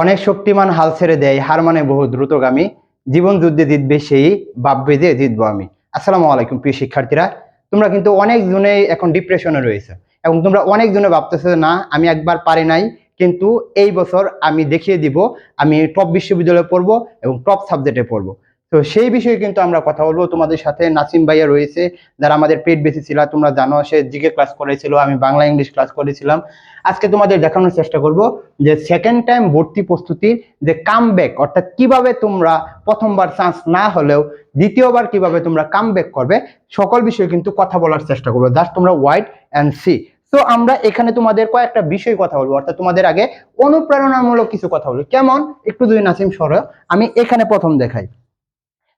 অনেক শক্তিমান হাল ছেড়ে দেয়, হার মানে বহু দ্রুতগামী, জীবন যুদ্ধে জিতবে সেই ভাববে যে জিতবো আমি। আসসালামু আলাইকুম, প্রিয় শিক্ষার্থীরা। তোমরা কিন্তু অনেক জনে এখন ডিপ্রেশনে রয়েছে এবং তোমরা অনেক জনে ভাবতেছো না, আমি একবার পারি নাই, কিন্তু এই বছর আমি দেখিয়ে দিব, আমি টপ বিশ্ববিদ্যালয়ে পড়ব এবং টপ সাবজেক্টে পড়ব। তো সেই বিষয়ে কিন্তু আমরা কথা বলব। তোমাদের সাথে নাসিম ভাইয়া রয়েছে, যারা আমাদের পেট বেশি ছিল, তোমরা জানো, সে জিকে ক্লাস করেছিল, আমি বাংলা ইংলিশ ক্লাস করেছিলাম। আজকে তোমাদের দেখানোর চেষ্টা করব যে সেকেন্ড টাইম ভর্তি প্রস্তুতির যে কাম ব্যাক অর্থাৎ কীভাবে তোমরা প্রথমবার চান্স না হলেও দ্বিতীয়বার কীভাবে তোমরা কাম ব্যাক করবে, সকল বিষয়ে কিন্তু কথা বলার চেষ্টা করব। জাস্ট তোমরা হোয়াইট অ্যান্ড সি তো আমরা এখানে তোমাদের কয়েকটা বিষয় কথা বলব, অর্থাৎ তোমাদের আগে অনুপ্রেরণামূলক কিছু কথা বলব। কেমন? একটু যদি নাসিম সর, আমি এখানে প্রথম দেখাই।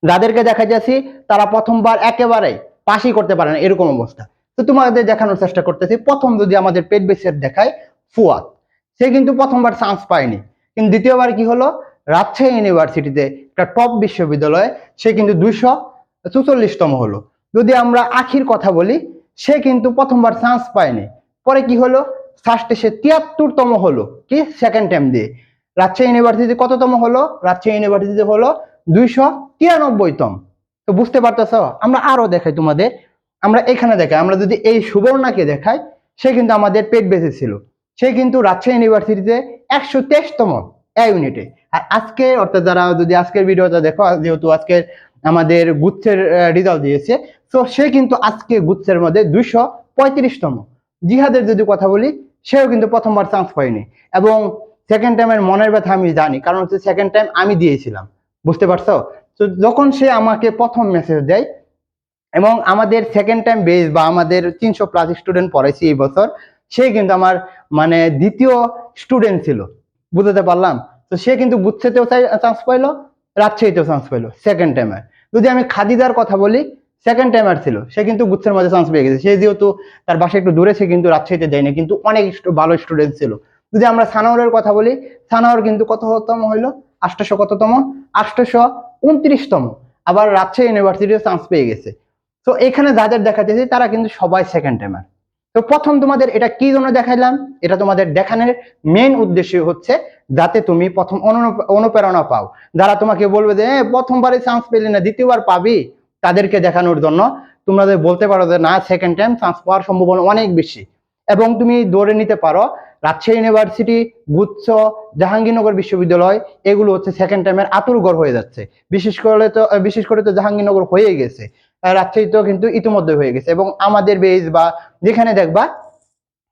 যাদেরকে দেখা যাচ্ছি তারা প্রথমবার একেবারে পাশই করতে পারে না, এরকম অবস্থা। তো তোমাদের দেখানোর চেষ্টা করতেছি, প্রথম যদি আমাদের পেট বেসের দেখায় ফুয়াদ, সে কিন্তু প্রথমবার চান্স পায়নি। কিন্তু দ্বিতীয়বার কি হলো? রাজশাহী ইউনিভার্সিটিতে একটা টপ বিশ্ববিদ্যালয়ে সে কিন্তু দুইশো চুচল্লিশতম হলো। যদি আমরা আখির কথা বলি, সে কিন্তু প্রথমবার চান্স পায়নি। পরে কি হলো? ফার্স্টে সে তিয়াত্তরতম হলো, কি? সেকেন্ড টাইম দিয়ে। রাজশাহী ইউনিভার্সিটি কততম হলো? রাজশাহী ইউনিভার্সিটি হলো দুইশো তিরানব্বইতম তো বুঝতে পারতেছ? আমরা আরও দেখাই তোমাদের। আমরা এখানে দেখাই। আমরা যদি এই সুবর্ণাকে দেখাই, সে কিন্তু আমাদের পেট বেঁচে ছিল। সে কিন্তু রাজশাহী ইউনিভার্সিটিতে একশো তেইশতম এ ইউনিটে। আর আজকে, অর্থাৎ যারা যদি আজকের ভিডিওটা দেখো, যেহেতু আজকের আমাদের গুচ্ছের রেজাল্ট দিয়েছে, তো সে কিন্তু আজকে গুচ্ছের মধ্যে দুইশো পঁয়ত্রিশতম। জিহাদের যদি কথা বলি, সেও কিন্তু প্রথমবার চান্স পায়নি। এবং সেকেন্ড টাইমের মনের ব্যথা আমি জানি। কারণ হচ্ছে সেকেন্ড টাইম আমি দিয়েছিলাম। বুঝতে পারছ? তো যখন সে আমাকে প্রথম মেসেজ দেয়, এবং আমাদের সেকেন্ড টাইম বেস বা আমাদের তিনশো প্লাস স্টুডেন্ট পড়াইছি এই বছর, সে কিন্তু আমার মানে দ্বিতীয় স্টুডেন্ট ছিল। বুঝতে পারলাম? তো সে কিন্তু গুচ্ছেতেও চান্স পাইলো, রাজশাহীতেও চান্স পাইলো সেকেন্ড টাইমের যদি আমি খাদিদার কথা বলি সেকেন্ড টাইমার ছিল। সে কিন্তু গুচ্ছের মধ্যে চান্স পেয়ে গেছে। সে যেহেতু তার বাসা একটু দূরে, সে কিন্তু রাজশাহীতে যায়নি, কিন্তু অনেক ভালো স্টুডেন্ট ছিল। যদি আমরা সানাওয়ারের কথা বলি সানাওয়ার কিন্তু কততম হইল? আষ্টশো কততম? আষ্টশো উনত্রিশতম। আবার রাজশাহী ইউনিভার্সিটিতে চান্স পেয়ে গেছে। তো এখানে যাদের দেখা যাচ্ছে তারা কিন্তু সবাই সেকেন্ড টাইমার তো প্রথম তোমাদের এটা কি জন্য দেখাইলাম? এটা তোমাদের দেখানোর মেন উদ্দেশ্য হচ্ছে যাতে তুমি প্রথম অনু- অনুপ্রেরণা পাও। যারা তোমাকে বলবে যে "এ, প্রথমবারে চান্স পেলি না দ্বিতীয়বার পাবি? তাদেরকে দেখানোর জন্য তোমরা বলতে পারো যে না সেকেন্ড টাইম চান্স পাওয়ার সম্ভাবনা অনেক বেশি। এবং তুমি দৌড়ে নিতে পারো। রাজশাহী ইউনিভার্সিটি গুচ্ছ জাহাঙ্গীরনগর বিশ্ববিদ্যালয় এগুলো হচ্ছে সেকেন্ড টাইমের আতুরগড় হয়ে যাচ্ছে। বিশেষ করে তো বিশেষ করে তো জাহাঙ্গীরনগর হয়ে গেছে। আহ, তো কিন্তু ইতিমধ্যে হয়ে গেছে এবং আমাদের বেজ বা যেখানে দেখবা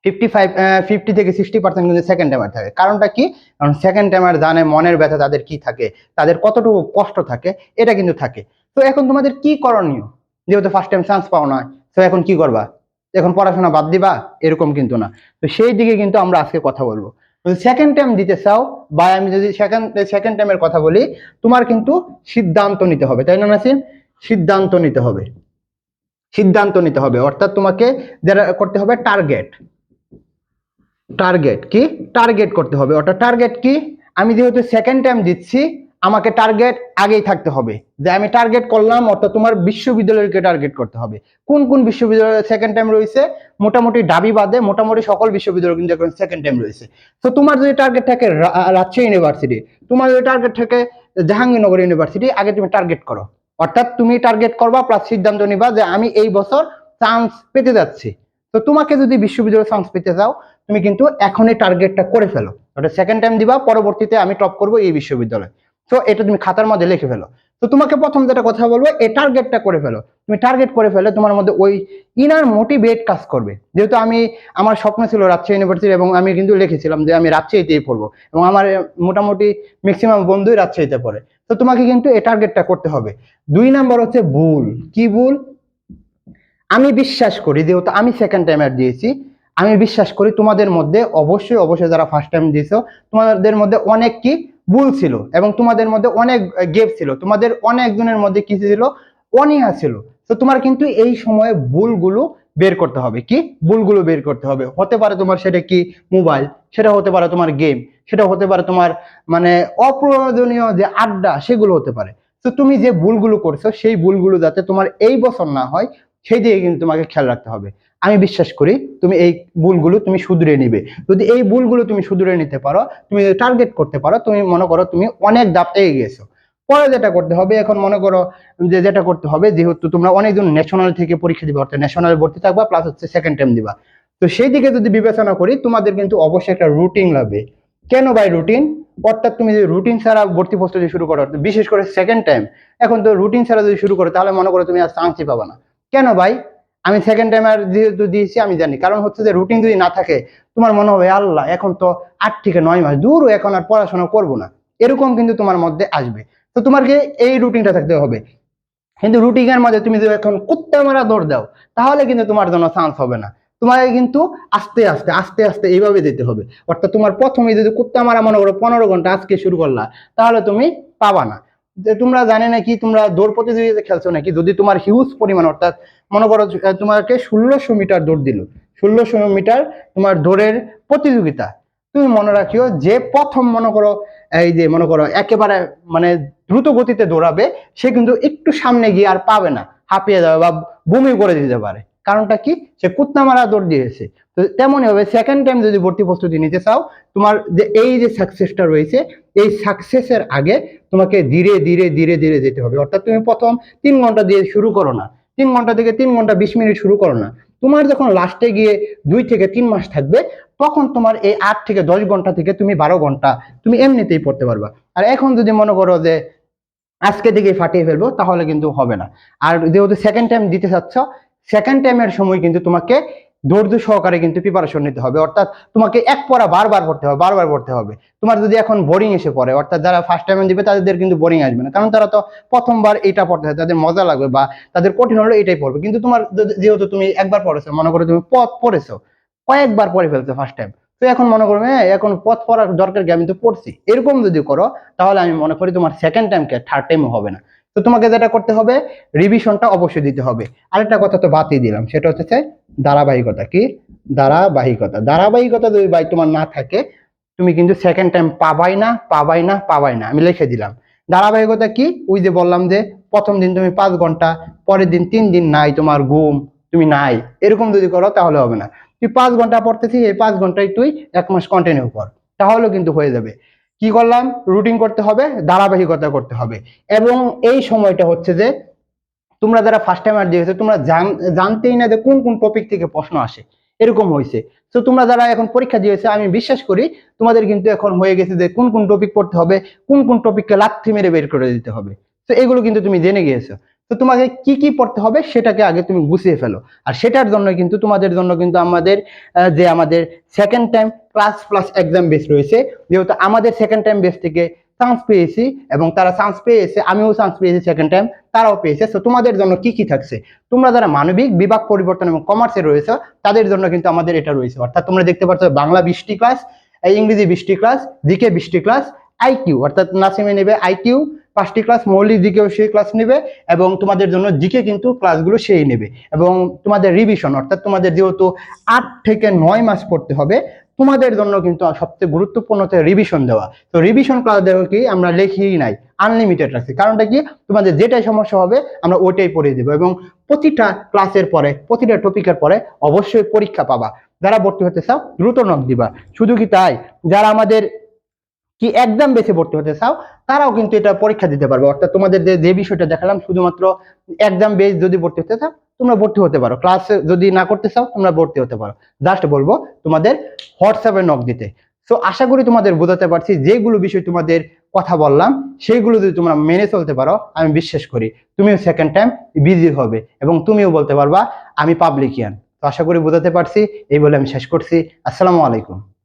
ফিফটি ফাইভ ফিফটি থেকে সিক্সটি পার্সেন্ট কিন্তু সেকেন্ড টাইমার থাকে। কারণটা কি? কারণ সেকেন্ড টাইমার জানে মনের ব্যথা তাদের কি থাকে? তাদের কতটুকু কষ্ট থাকে? এটা কিন্তু থাকে। তো এখন তোমাদের কি করণীয়? যেহেতু ফার্স্ট টাইম চান্স পাও না তো এখন কি করবা? এখন পড়াশোনা বাদ দিবা, এরকম কিন্তু না। তো সেই দিকে কিন্তু আমরা আজকে কথা বলব। সেকেন্ড টাইম দিতে চাও, বা আমি যদি সেকেন্ড সেকেন্ড টাইমের কথা বলি, তোমার কিন্তু সিদ্ধান্ত নিতে হবে, তাই না নাসিম সিদ্ধান্ত নিতে হবে। সিদ্ধান্ত নিতে হবে। অর্থাৎ তোমাকে যারা করতে হবে টার্গেট টার্গেট কি? টার্গেট করতে হবে। অর্থাৎ টার্গেট কি? আমি যেহেতু সেকেন্ড টাইম দিচ্ছি আমাকে টার্গেট আগেই থাকতে হবে। যে আমি টার্গেট করলাম, অর্থাৎ তোমার বিশ্ববিদ্যালয়কে টার্গেট করতে হবে। কোন কোন বিশ্ববিদ্যালয় সেকেন্ড টাইম রয়েছে? মোটামুটি ডাবি বাদে মোটামুটি সকল বিশ্ববিদ্যালয় কিন্তু এখন সেকেন্ড টাইম রয়েছে। তো তোমার যদি টার্গেট থাকে রাজশাহী ইউনিভার্সিটি তোমার যদি টার্গেট থাকে জাহাঙ্গীরনগর ইউনিভার্সিটি আগে তুমি টার্গেট করো। অর্থাৎ তুমি টার্গেট করবা প্লাস সিদ্ধান্ত নিবা যে আমি এই বছর চান্স পেতে যাচ্ছি। তো তোমাকে যদি বিশ্ববিদ্যালয়ে চান্স পেতে চাও, তুমি কিন্তু এখনই টার্গেটটা করে ফেলো। ওটা সেকেন্ড টাইম দিবা, পরবর্তীতে আমি টপ করব এই বিশ্ববিদ্যালয়। তো এটা তুমি খাতার মধ্যে লিখে ফেলো। তো তোমাকে প্রথম যেটা কথা বলব, এই টার্গেটটা করে ফেলো। তুমি টার্গেট করে ফেলে তোমার মধ্যে ওই ইনার মোটিভেট কাজ করবে। যেহেতু আমি, আমার স্বপ্ন ছিল রাজশাহী ইউনিভার্সিটি এবং আমি কিন্তু লিখেছিলাম যে আমি রাজশাহীতেই পড়ব। এবং আমার মোটামুটি ম্যাক্সিমাম বন্ধুই রাজশাহীতে পড়ে। তো তোমাকে কিন্তু এই টার্গেটটা করতে হবে। দুই নাম্বার হচ্ছে ভুল। কি ভুল? আমি বিশ্বাস করি, যেহেতু আমি সেকেন্ড টাইমার দিয়েছি, আমি বিশ্বাস করি তোমাদের মধ্যে অবশ্যই অবশ্যই যারা ফার্স্ট টাইম দিয়েছ, তোমাদের মধ্যে অনেক কি ভুল ছিল এবং তোমাদের মধ্যে অনেক গেপ ছিল। তোমাদের অনেকজনের মধ্যে কি ছিল? অনীহা ছিল। তো তোমার কিন্তু এই সময়ে ভুলগুলো বের করতে হবে। কি? ভুলগুলো বের করতে হবে। হতে পারে তোমার সেটা কি? মোবাইল সেটা হতে পারে তোমার গেম সেটা হতে পারে তোমার মানে অপ্রয়োজনীয় যে আড্ডা, সেগুলো হতে পারে। তো তুমি যে ভুলগুলো করছ, সেই ভুলগুলো যাতে তোমার এই বছর না হয় সেই দিকে কিন্তু তোমাকে খেয়াল রাখতে হবে। আমি বিশ্বাস করি তুমি এই ভুলগুলো তুমি শুধরে নিবে। যদি এই ভুলগুলো তুমি শুধরে নিতে পারো, তুমি টার্গেট করতে পারো, তুমি মনে করো তুমি অনেক দাপ এগিয়ে গেছো। পরে যেটা করতে হবে, এখন মনে করো যে যেটা করতে হবে, যেহেতু তোমরা অনেকজন ন্যাশনাল থেকে পরীক্ষা দিবা, অর্থাৎ ন্যাশনাল ভর্তি থাকবা প্লাস হচ্ছে সেকেন্ড টাইম দিবা। তো সেই দিকে যদি বিবেচনা করি, তোমাদের কিন্তু অবশ্যই একটা রুটিন লাগবে। কেন বাই রুটিন অর্থাৎ তুমি যদি রুটিন ছাড়া ভর্তি প্রস্তুতি শুরু করো, বিশেষ করে সেকেন্ড টাইম এখন তো রুটিন ছাড়া যদি শুরু করো, তাহলে মনে করো তুমি আর চান্সই পাবা না। কেন ভাই? আমি সেকেন্ড টাইম আর যেহেতু দিয়েছি, আমি জানি। কারণ হচ্ছে যে রুটিন যদি না থাকে, তোমার মনে হবে, আল্লাহ, এখন তো আট থেকে নয় মাস দূর, এখন আর পড়াশোনা করব না। এরকম কিন্তু তোমার মধ্যে আসবে। তো তোমাকে এই রুটিনটা থাকতে হবে। কিন্তু রুটিনের মধ্যে তুমি যদি এখন কুত্তা মারা দৌড় দাও, তাহলে কিন্তু তোমার জন্য চান্স হবে না। তোমাকে কিন্তু আস্তে আস্তে আস্তে আস্তে এইভাবে দিতে হবে। অর্থাৎ তোমার প্রথমে যদি কুত্তা মারা মনে করো পনেরো ঘণ্টা আজকে শুরু করলা, তাহলে তুমি পাবা না। যে তোমরা জানে নাকি, তোমরা দৌড় প্রতিযোগিতা খেলছো নাকি? যদি তোমার হিউজ পরিমাণ, অর্থাৎ মনে করো তোমাকে ষোলোশো মিটার দৌড় দিল। ষোলোশো মিটার তোমার দৌড়ের প্রতিযোগিতা। তুমি মনে রাখিও যে প্রথম মনে করো, এই যে মনে করো একেবারে মানে দ্রুত গতিতে দৌড়াবে, সে কিন্তু একটু সামনে গিয়ে আর পাবে না। হাঁপিয়ে যাবে বা বমি করে দিতে পারে। কারণটা কি? সে কুত্তা মারা দৌড় দিয়েছে। তো তেমনই হবে সেকেন্ড টাইম যদি ভর্তি প্রস্তুতি নিতে চাও, তোমার যে এই যে সাকসেসটা রয়েছে, এই সাকসেসের আগে তোমাকে ধীরে ধীরে ধীরে ধীরে যেতে হবে। অর্থাৎ তুমি প্রথম তিন ঘণ্টা দিয়ে শুরু করো না। তিন ঘণ্টা থেকে তিন ঘণ্টা বিশ মিনিট শুরু করো না। তোমার যখন লাস্টে গিয়ে দুই থেকে তিন মাস থাকবে, তখন তোমার এই আট থেকে দশ ঘণ্টা থেকে তুমি বারো ঘণ্টা তুমি এমনিতেই পড়তে পারবা। আর এখন যদি মনে করো যে আজকে থেকে ফাটিয়ে ফেলব, তাহলে কিন্তু হবে না। আর যেহেতু সেকেন্ড টাইম দিতে চাচ্ছ সেকেন্ড টাইমের সময় কিন্তু তোমাকে ধৈর্য সহকারে কিন্তু প্রিপারেশন নিতে হবে। অর্থাৎ তোমাকে এক পড়া বারবার পড়তে হবে, বারবার পড়তে হবে। তোমার যদি এখন বোরিং এসে পড়ে, অর্থাৎ যারা ফার্স্ট টাইম দিবে তাদের কিন্তু বোরিং আসবে না। কারণ তারা তো প্রথমবার এটা পড়তে হয়, তাদের মজা লাগবে বা তাদের কঠিন হলো এটাই পড়বে। কিন্তু তোমার যেহেতু তুমি একবার পড়েছো, মনে করো তুমি পথ পড়েছো, কয়েকবার পড়ে ফেলছো ফার্স্ট টাইম তো এখন মনে করবে হ্যাঁ এখন পথ পড়ার দরকার আমি তো পড়ছি। এরকম যদি করো, তাহলে আমি মনে করি তোমার সেকেন্ড টাইম কে থার্ড টাইমও হবে না। তো তোমাকে যেটা করতে হবে রিভিশনটা অবশ্যই দিতে হবে। আরেকটা কথা তো বাতিই দিলাম, সেটা হচ্ছে ধারাবাহিকতা কি? ধারাবাহিকতা। ধারাবাহিকতা যদি ভাই তোমার না থাকে, তুমি কিন্তু সেকেন্ড টাইম পাবাই না পাবাই না পাবাই না। আমি লিখে দিলাম। ধারাবাহিকতা কি? ওই যে বললাম যে প্রথম দিন তুমি পাঁচ ঘণ্টা, পরের দিন তিন দিন নাই তোমার ঘুম, তুমি নাই। এরকম যদি করো তাহলে হবে না। তুই পাঁচ ঘণ্টা পড়তেছিস, এই পাঁচ ঘন্টায় তুই এক মাস কন্টিনিউ কর। তাহলেও কিন্তু হয়ে যাবে। কি করলাম? রুটিন করতে হবে, ধারাবাহিকতা করতে হবে। এবং এই সময়টা হচ্ছে যে, তোমরা যারা ফার্স্ট টাইমার দিয়েছ তোমরা জানতেই না যে কোন কোন টপিক থেকে প্রশ্ন আসে। এরকম হয়েছে। তো তোমরা যারা এখন পরীক্ষা দিয়েছে, আমি বিশ্বাস করি তোমাদের কিন্তু এখন হয়ে গেছে যে কোন কোন টপিক পড়তে হবে, কোন কোন টপিককে লাথি মেরে বের করে দিতে হবে। তো এগুলো কিন্তু তুমি জেনে গিয়েছো। তো তোমাকে কি কি পড়তে হবে সেটাকে আগে তুমি গুছিয়ে ফেলো। আর সেটার জন্য কিন্তু, তোমাদের জন্য কিন্তু আমাদের যে আমাদের second time class plus exam base রয়েছে, যেহেতু আমাদের সেকেন্ড টাইম বেস থেকে চান্স পেয়েছি এবং তারা চান্স পেয়েছে, আমিও চান্স পেয়েছি সেকেন্ড টাইম তারাও পেয়েছে। তো তোমাদের জন্য কি কি থাকছে? তোমরা যারা মানবিক, বিভাগ পরিবর্তন এবং কমার্সে রয়েছে, তাদের জন্য কিন্তু আমাদের এটা রয়েছে। অর্থাৎ তোমরা দেখতে পাচ্ছ বাংলা বৃষ্টি ক্লাস ইংরেজি বৃষ্টি ক্লাস জিকে বৃষ্টি ক্লাস আইকিউ অর্থাৎ নাসিমে নেবে আইকিউ পাঁচটি ক্লাস মৌলিক দিকেও সেই ক্লাস নেবে এবং তোমাদের জন্য জিকে কিন্তু ক্লাসগুলো সেই নেবে। এবং তোমাদের রিভিশন অর্থাৎ তোমাদের যেহেতু আট থেকে নয় মাস পড়তে হবে, তোমাদের জন্য কিন্তু সবচেয়ে গুরুত্বপূর্ণ হচ্ছে রিভিশন দেওয়া। তো রিভিশন ক্লাস দেওয়া কি, আমরা লিখিই নাই আনলিমিটেড রাখছি। কারণটা কি? তোমাদের যেটাই সমস্যা হবে, আমরা ওইটাই পড়িয়ে দেবো এবং প্রতিটা ক্লাসের পরে, প্রতিটা টপিকের পরে অবশ্যই পরীক্ষা পাবা। যারা ভর্তি হতে চাও, দ্রুত নক দিবা। শুধু কি তাই? যারা আমাদের কি একদম বেশি ভর্তি হতে চাও? তারাও কিন্তু এটা পরীক্ষা দিতে পারবে। অর্থাৎ তোমাদের যে যে বিষয়টা দেখালাম, শুধুমাত্র একদম বেস যদি ভর্তি হতে চাও, তোমরা ভর্তি হতে পারো। ক্লাস যদি না করতে চাও, তোমরা ভর্তি হতে পারো। জাস্ট বলব তোমাদের হোয়াটসঅ্যাপে নক দিতে। সো আশা করি তোমাদের বোঝাতে পারছি, যেগুলো বিষয় তোমাদের কথা বললাম, সেইগুলো যদি তোমরা মেনে চলতে পারো, আমি বিশ্বাস করি তুমিও সেকেন্ড টাইম বিজি হবে এবং তুমিও বলতে পারবা, আমি পাবলিকিয়ান তো আশা করি বোঝাতে পারছি, এই বলে আমি শেষ করছি। আসসালামু আলাইকুম।